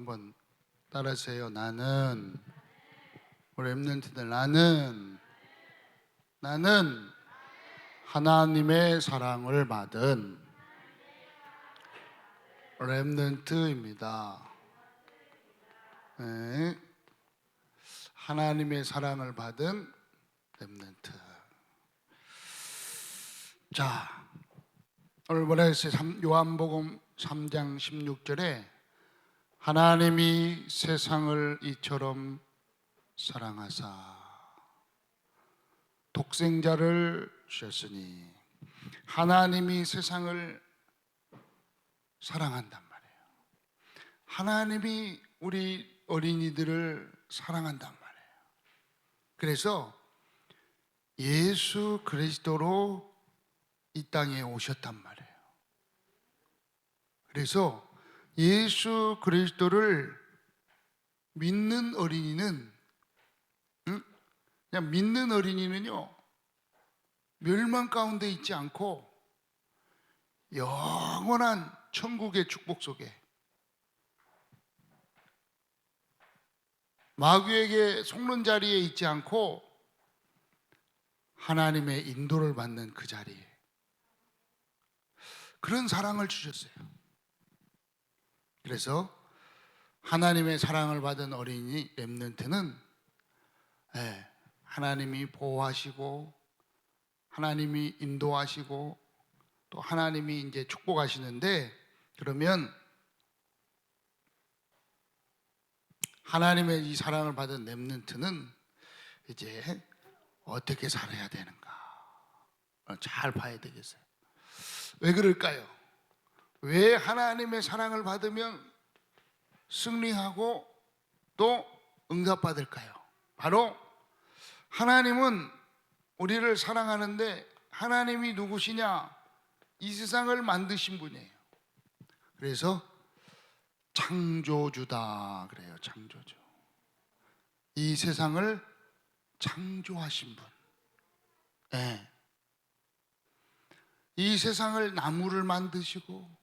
한번 따라하세요. 나는 우리 랩런트들 나는 나는 하나님의 사랑을 받은 랩런트입니다. 네. 하나님의 사랑을 받은 랩런트. 자, 오늘 뭐라 했어요? 삼- 요한복음 3장 16절에 하나님이 세상을 이처럼 사랑하사 독생자를 주셨으니 하나님이 세상을 사랑한단 말이에요. 하나님이 우리 어린이들을 사랑한단 말이에요. 그래서 예수 그리스도로 이 땅에 오셨단 말이에요. 그래서 예수 그리스도를 믿는 어린이는 응? 그냥 믿는 어린이는요 멸망 가운데 있지 않고 영원한 천국의 축복 속에 마귀에게 속는 자리에 있지 않고 하나님의 인도를 받는 그 자리에 그런 사랑을 주셨어요. 그래서 하나님의 사랑을 받은 어린이 렘넌트는 예, 하나님이 보호하시고 하나님이 인도하시고 또 하나님이 이제 축복하시는데 그러면 하나님의 이 사랑을 받은 렘넌트는 이제 어떻게 살아야 되는가 어, 잘 봐야 되겠어요. 왜 그럴까요? 왜 하나님의 사랑을 받으면 승리하고 또 응답받을까요? 바로 하나님은 우리를 사랑하는데 하나님이 누구시냐? 이 세상을 만드신 분이에요. 그래서 창조주다 그래요. 창조주. 이 세상을 창조하신 분. 예. 이 세상을 나무를 만드시고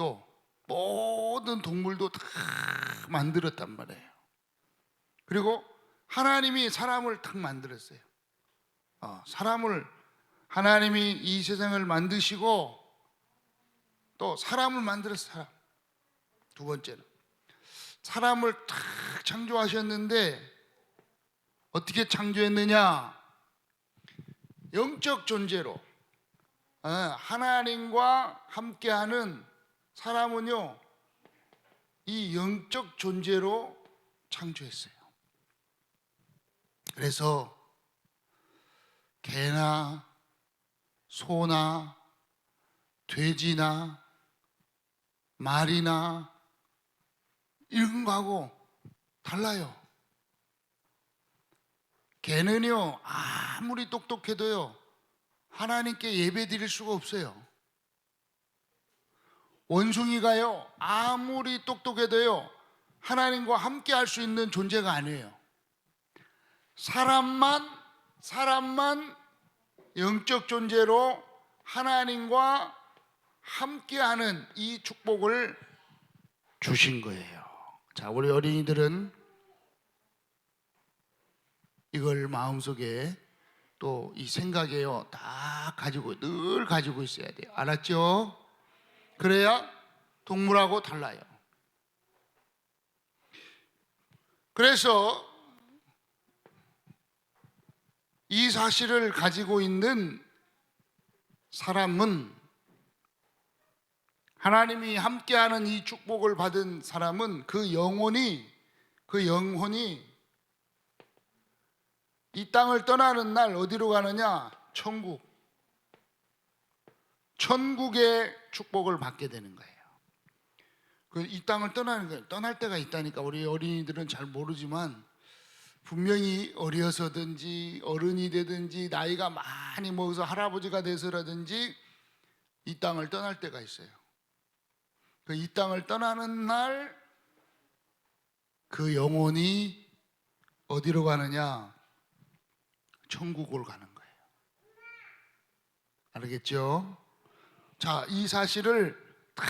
또 모든 동물도 다 만들었단 말이에요. 그리고 하나님이 사람을 탁 만들었어요. 어, 사람을 하나님이 이 세상을 만드시고 또 사람을 만들었어 사람. 두 번째는 사람을 탁 창조하셨는데 어떻게 창조했느냐? 영적 존재로 어, 하나님과 함께하는 사람은요 이 영적 존재로 창조했어요. 그래서 개나 소나 돼지나 말이나 이런 거하고 달라요. 개는요 아무리 똑똑해도요 하나님께 예배 드릴 수가 없어요. 원숭이가요 아무리 똑똑해도요 하나님과 함께 할 수 있는 존재가 아니에요. 사람만 사람만 영적 존재로 하나님과 함께하는 이 축복을 주신 거예요. 자, 우리 어린이들은 이걸 마음속에 또 이 생각에요 다 가지고 늘 가지고 있어야 돼요. 알았죠? 그래야 동물하고 달라요. 그래서 이 사실을 가지고 있는 사람은 하나님이 함께하는 이 축복을 받은 사람은 그 영혼이 그 영혼이 이 땅을 떠나는 날 어디로 가느냐? 천국. 천국의 축복을 받게 되는 거예요. 그 이 땅을 떠나는 거예요. 떠날 때가 있다니까 우리 어린이들은 잘 모르지만 분명히 어려서든지 어른이 되든지 나이가 많이 먹어서 할아버지가 돼서라든지 이 땅을 떠날 때가 있어요. 그 이 땅을 떠나는 날 그 영혼이 어디로 가느냐? 천국으로 가는 거예요. 알겠죠? 자, 이 사실을 딱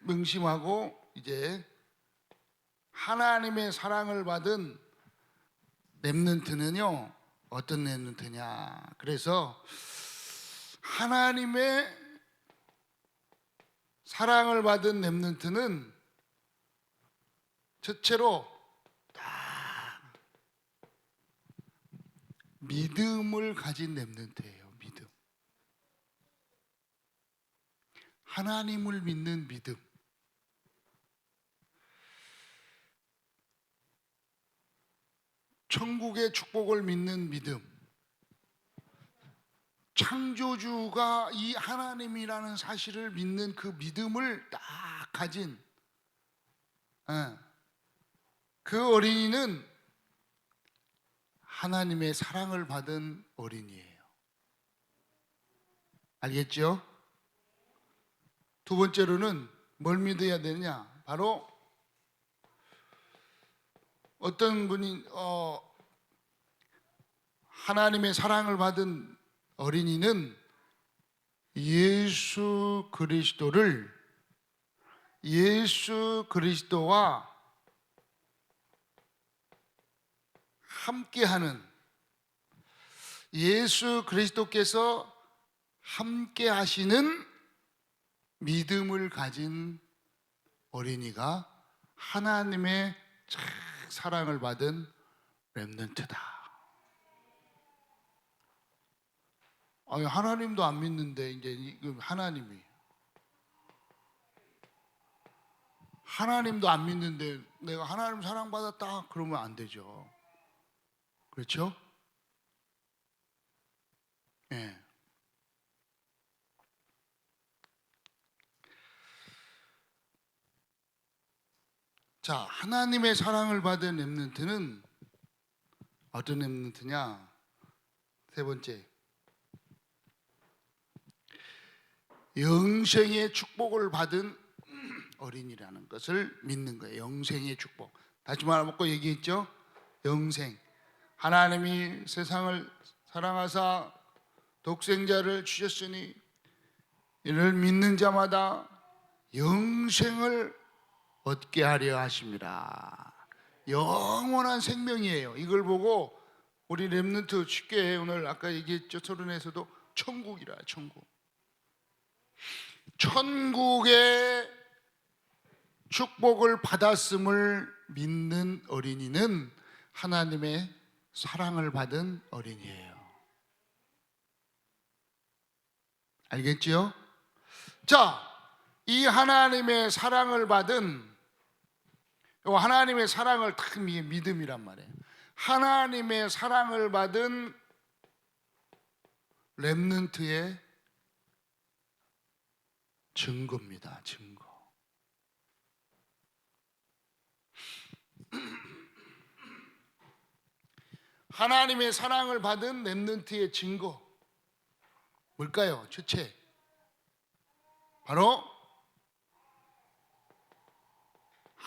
명심하고 이제 하나님의 사랑을 받은 렘넌트는요 어떤 렘넌트냐. 그래서 하나님의 사랑을 받은 렘넌트는 첫째로 다 믿음을 가진 렘넌트예요 믿음 하나님을 믿는 믿음 천국의 축복을 믿는 믿음. 창조주가 이 하나님이라는 사실을 믿는 그 믿음을 딱 가진 예, 그 어린이는 하나님의 사랑을 받은 어린이에요. 알겠죠? 두 번째로는 뭘 믿어야 되느냐? 바로 어떤 분이 어, 하나님의 사랑을 받은 어린이는 예수 그리스도를 예수 그리스도와 함께하는 예수 그리스도께서 함께 하시는 믿음을 가진 어린이가 하나님의 참 사랑을 받은 렘넌트다. 아니 하나님도 안 믿는데 이제 이- 그 하나님이 하나님도 안 믿는데 내가 하나님 사랑 받았다 그러면 안 되죠. 그렇죠? 예. 자, 하나님의 사랑을 받은 렘넌트는 어떤 렘넌트냐? 세 번째. 영생의 축복을 받은 어린이라는 것을 믿는 거예요. 영생의 축복. 다시 말해먹고 얘기했죠? 영생. 하나님이 세상을 사랑하사 독생자를 주셨으니 이를 믿는 자마다 영생을 얻게 하려 하십니다. 영원한 생명이에요. 이걸 보고 우리 렘넌트 쉽게 오늘 아까 얘기했죠. 서른에서도 천국이라 천국. 천국의 축복을 받았음을 믿는 어린이는 하나님의 사랑을 받은 어린이에요. 알겠지요? 자, 이 하나님의 사랑을 받은 요 하나님의 사랑을 딱 미- 믿음이란 말이에요. 하나님의 사랑을 받은 렘넌트의 증거입니다. 증거. 하나님의 사랑을 받은 렘넌트의 증거 뭘까요? 첫째 바로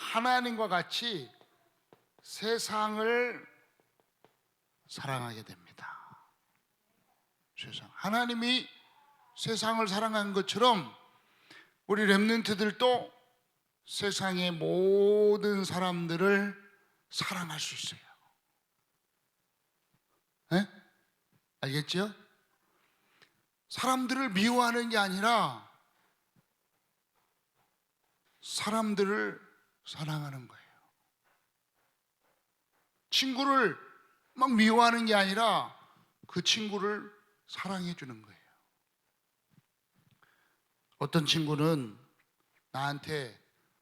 하나님과 같이 세상을 사랑하게 됩니다. 세상 하나님이 세상을 사랑한 것처럼 우리 렘넌트들도 세상의 모든 사람들을 사랑할 수 있어요. 예? 알겠죠? 사람들을 미워하는 게 아니라 사람들을 사랑하는 거예요. 친구를 막 미워하는 게 아니라 그 친구를 사랑해 주는 거예요. 어떤 친구는 나한테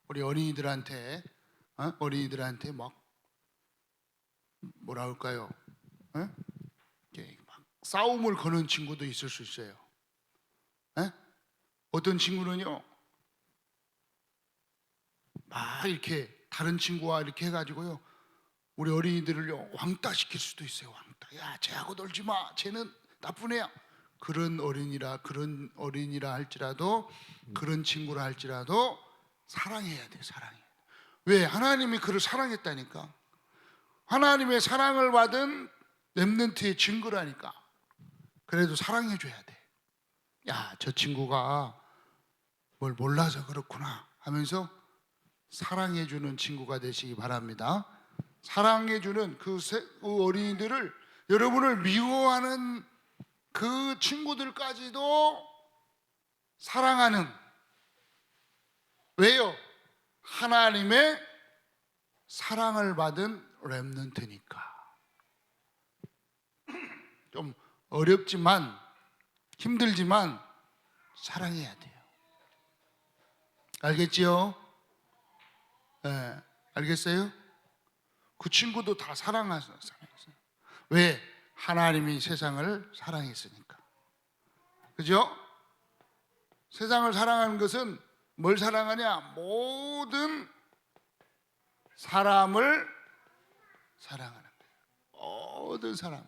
우리 어린이들한테 어? 어린이들한테 막 뭐라 할까요? 어? 막 싸움을 거는 친구도 있을 수 있어요. 에? 어떤 친구는요, 막 이렇게 다른 친구와 이렇게 해가지고요, 우리 어린이들을요 왕따 시킬 수도 있어요. 왕따. 야, 쟤하고 놀지 마. 쟤는 나쁜 애야. 그런 어린이라 그런 어린이라 할지라도 그런 친구라 할지라도 사랑해야 돼. 사랑해. 왜? 하나님이 그를 사랑했다니까. 하나님의 사랑을 받은 렘넌트의 증거라니까. 그래도 사랑해 줘야 돼. 야, 저 친구가 뭘 몰라서 그렇구나 하면서 사랑해주는 친구가 되시기 바랍니다. 사랑해주는 그 세- 그 어린이들을 여러분을 미워하는 그 친구들까지도 사랑하는 왜요? 하나님의 사랑을 받은 렘넌트니까. 좀 어렵지만 힘들지만 사랑해야 돼요. 알겠지요? 예, 알겠어요? 그 친구도 다 사랑하세요. 사랑했어요. 왜? 하나님이 세상을 사랑했으니까. 그죠? 세상을 사랑하는 것은 뭘 사랑하냐? 모든 사람을 사랑하는 거예요. 모든 사람.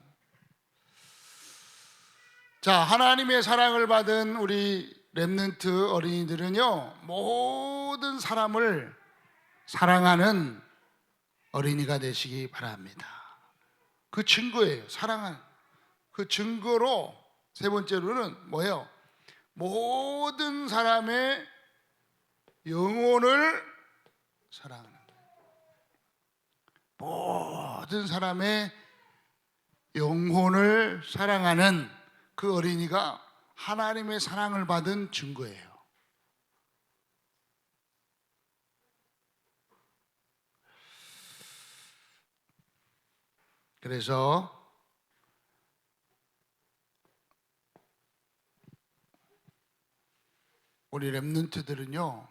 자, 하나님의 사랑을 받은 우리 렘넌트 어린이들은요, 모든 사람을 사랑하는 어린이가 되시기 바랍니다. 그 증거예요. 사랑하는. 그 증거로 세 번째로는 뭐예요? 모든 사람의 영혼을 사랑하는. 모든 사람의 영혼을 사랑하는 그 어린이가 하나님의 사랑을 받은 증거예요. 그래서 우리 렘넌트들은요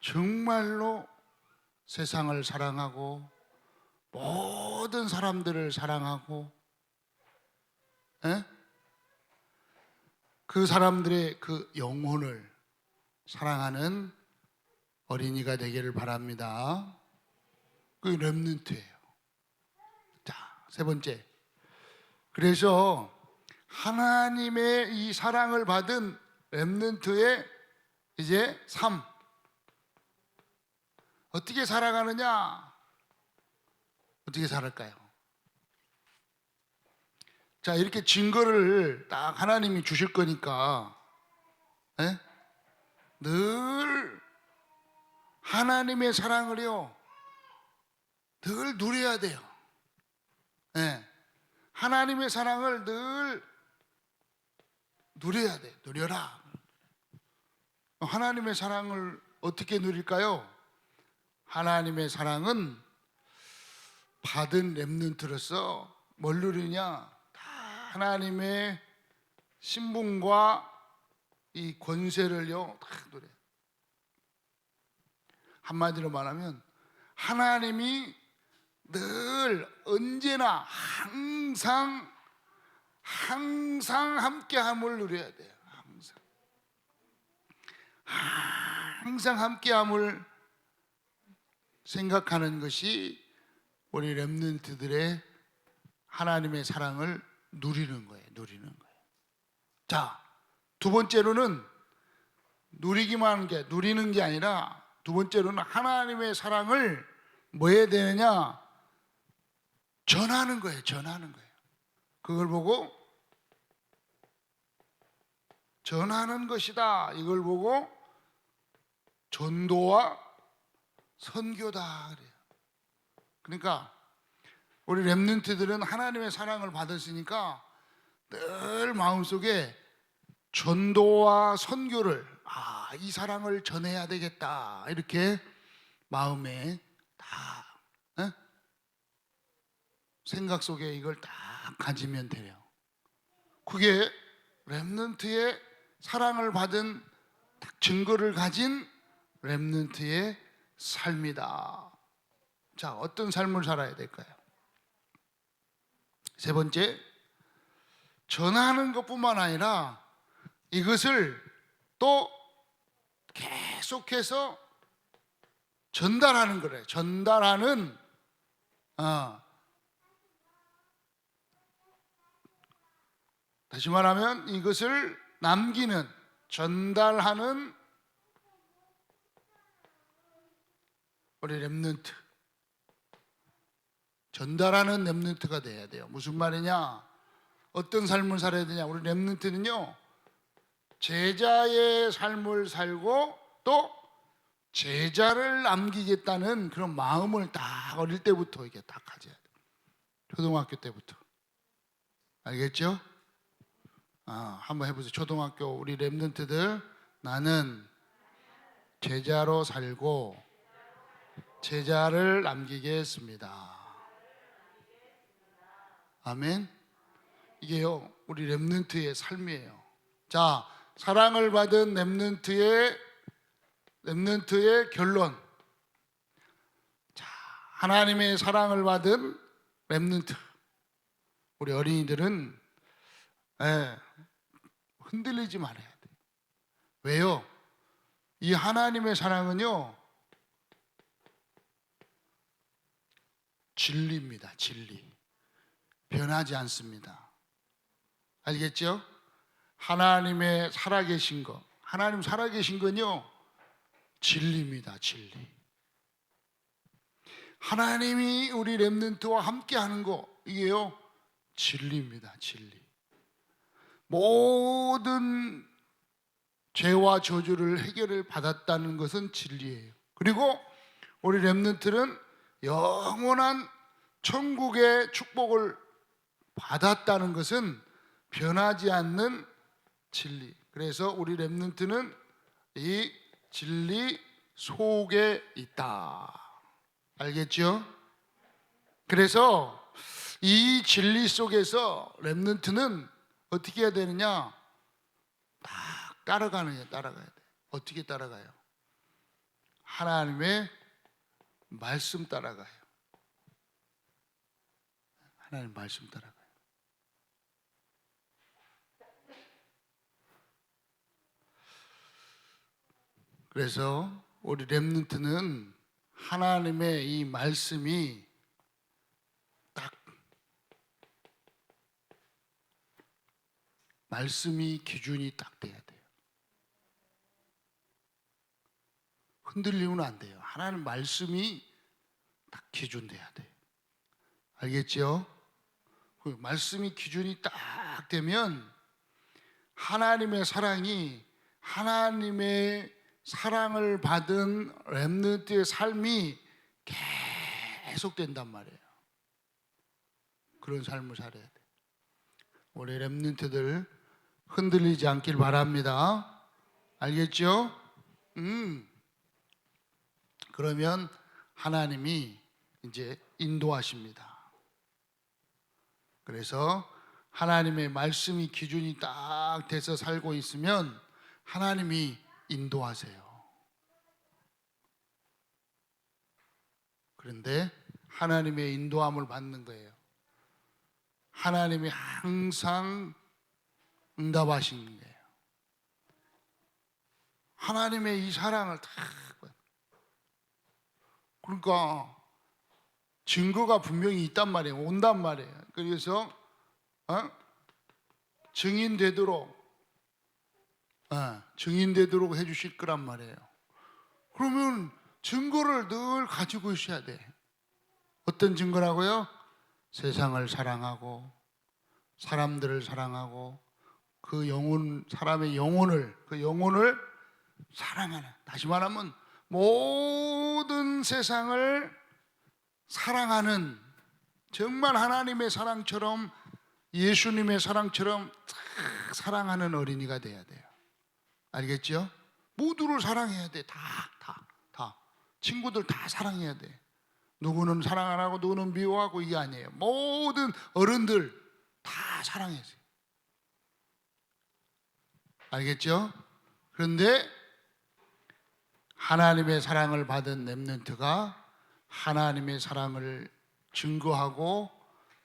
정말로 세상을 사랑하고 모든 사람들을 사랑하고 예? 그 사람들의 그 영혼을 사랑하는 어린이가 되기를 바랍니다. 그 렘넌트예요. 자, 세 번째. 그래서 하나님의 이 사랑을 받은 렘넌트의 이제 삶 어떻게 살아가느냐? 어떻게 살을까요? 자, 이렇게 증거를 딱 하나님이 주실 거니까 예? 늘 하나님의 사랑을요 늘 누려야 돼요. 예. 하나님의 사랑을 늘 누려야 돼. 누려라. 하나님의 사랑을 어떻게 누릴까요? 하나님의 사랑은 받은 렘넌트로서 뭘 누리냐? 다 하나님의 신분과 이 권세를요 다 누려. 한마디로 말하면 하나님이 늘 언제나 항상 항상 함께함을 누려야 돼요. 항상 항상 함께함을 생각하는 것이 우리 렘넌트들의 하나님의 사랑을 누리는 거예요. 누리는 거예요. 자, 두 번째로는 누리기만 하는 게 누리는 게 아니라 두 번째로는 하나님의 사랑을 뭐 해야 되느냐? 전하는 거예요. 전하는 거예요. 그걸 보고 전하는 것이다. 이걸 보고 전도와 선교다 그래요. 그러니까 우리 렘넌트들은 하나님의 사랑을 받았으니까 늘 마음속에 전도와 선교를 아, 이 사랑을 전해야 되겠다. 이렇게 마음에 다 에? 생각 속에 이걸 딱 가지면 돼요. 그게 렘넌트의 사랑을 받은 딱 증거를 가진 렘넌트의 삶이다. 자, 어떤 삶을 살아야 될까요? 세 번째, 전하는 것뿐만 아니라 이것을 또 계속해서 전달하는 거래요. 전달하는 어, 다시 말하면 이것을 남기는 전달하는 우리 렘넌트 전달하는 렘넌트가 돼야 돼요. 무슨 말이냐? 어떤 삶을 살아야 되냐? 우리 렘넌트는요 제자의 삶을 살고 또 제자를 남기겠다는 그런 마음을 딱 어릴 때부터 이게 딱 가져야 돼. 초등학교 때부터. 알겠죠? 아, 한번 해보세요. 초등학교 우리 랩런트들 나는 제자로 살고 제자를 남기겠습니다. 아멘. 이게요 우리 랩런트의 삶이에요. 자 사랑을 받은 랩런트의 랩런트의 결론. 자 하나님의 사랑을 받은 랩런트 우리 어린이들은 예, 흔들리지 말아야 돼. 왜요? 이 하나님의 사랑은요 진리입니다. 진리. 변하지 않습니다. 알겠죠? 하나님의 살아계신 것, 하나님 살아계신 건요, 진리입니다, 진리. 하나님이 우리 랩런트와 함께 하는 거, 이게요, 진리입니다, 진리. 모든 죄와 저주를 해결을 받았다는 것은 진리예요. 그리고 우리 랩런트는 영원한 천국의 축복을 받았다는 것은 변하지 않는 진리. 그래서 우리 랩런트는 이 진리 속에 있다. 알겠죠? 그래서 이 진리 속에서 랩런트는 어떻게 해야 되느냐? 딱 따라가는 게 따라가야 돼. 어떻게 따라가요? 하나님의 말씀 따라가요. 하나님 말씀 따라가요. 그래서 우리 렘넌트는 하나님의 이 말씀이 딱 말씀이 기준이 딱 돼야 돼요. 흔들리면 안 돼요. 하나님 말씀이 딱 기준 돼야 돼. 알겠죠? 그 말씀이 기준이 딱 되면 하나님의 사랑이 하나님의 사랑을 받은 렘넌트의 삶이 계속 된단 말이에요. 그런 삶을 살아야 돼. 우리 렘넌트들 흔들리지 않길 바랍니다. 알겠죠? 음. 그러면 하나님이 이제 인도하십니다. 그래서 하나님의 말씀이 기준이 딱 돼서 살고 있으면 하나님이 인도하세요. 그런데 하나님의 인도함을 받는 거예요. 하나님이 항상 응답하시는 거예요. 하나님의 이 사랑을 다 그러니까 증거가 분명히 있단 말이에요. 온단 말이에요. 그래서 어? 증인 되도록 어, 증인 되도록 해주실 거란 말이에요. 그러면 증거를 늘 가지고 있어야 돼. 어떤 증거라고요? 세상을 사랑하고 사람들을 사랑하고 그 영혼 사람의 영혼을 그 영혼을 사랑하는 다시 말하면 모든 세상을 사랑하는 정말 하나님의 사랑처럼 예수님의 사랑처럼 탁 사랑하는 어린이가 돼야 돼요. 알겠죠? 모두를 사랑해야 돼. 다, 다, 다. 친구들 다 사랑해야 돼. 누구는 사랑 안 하고 누구는 미워하고 이게 아니에요. 모든 어른들 다 사랑해야 돼. 알겠죠? 그런데 하나님의 사랑을 받은 렘넌트가 하나님의 사랑을 증거하고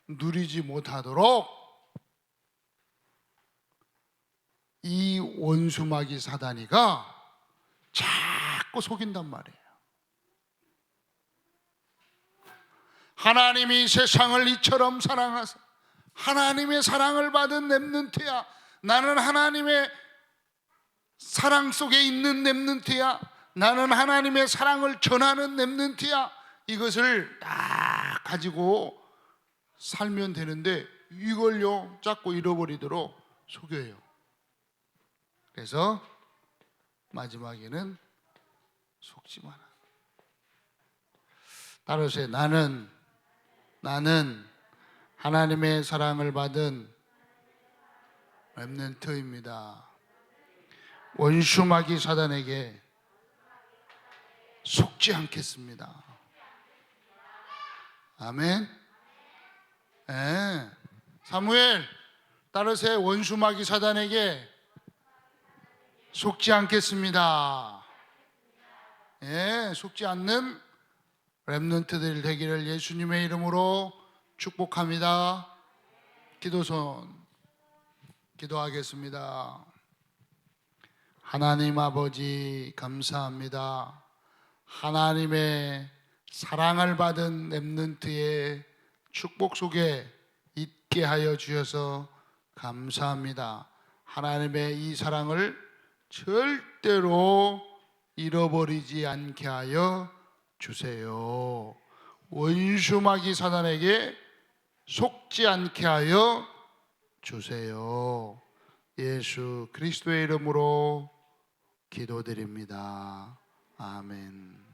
누리지 못하도록 이 원수마귀 사단이가 자꾸 속인단 말이에요. 하나님이 세상을 이처럼 사랑하사 하나님의 사랑을 받은 렘넌트야. 나는 하나님의 사랑 속에 있는 렘넌트야. 나는 하나님의 사랑을 전하는 렘넌트야. 이것을 딱 가지고 살면 되는데 이걸요 자꾸 잃어버리도록 속여요. 그래서 마지막에는 속지 마라. 따라서 나는 나는 하나님의 사랑을 받은 렘넌트입니다. 원수마귀 사단에게 속지 않겠습니다. 아멘. 예. 사무엘 따르세 원수마귀 사단에게 속지 않겠습니다. 예, 속지 않는 렘넌트들 되기를 예수님의 이름으로 축복합니다. 기도손 기도하겠습니다. 하나님 아버지 감사합니다. 하나님의 사랑을 받은 렘넌트의 축복 속에 있게 하여 주셔서 감사합니다. 하나님의 이 사랑을 절대로 잃어버리지 않게 하여 주세요. 원수마귀 사단에게 속지 않게 하여 주세요. 예수 그리스도의 이름으로 기도드립니다. 아멘.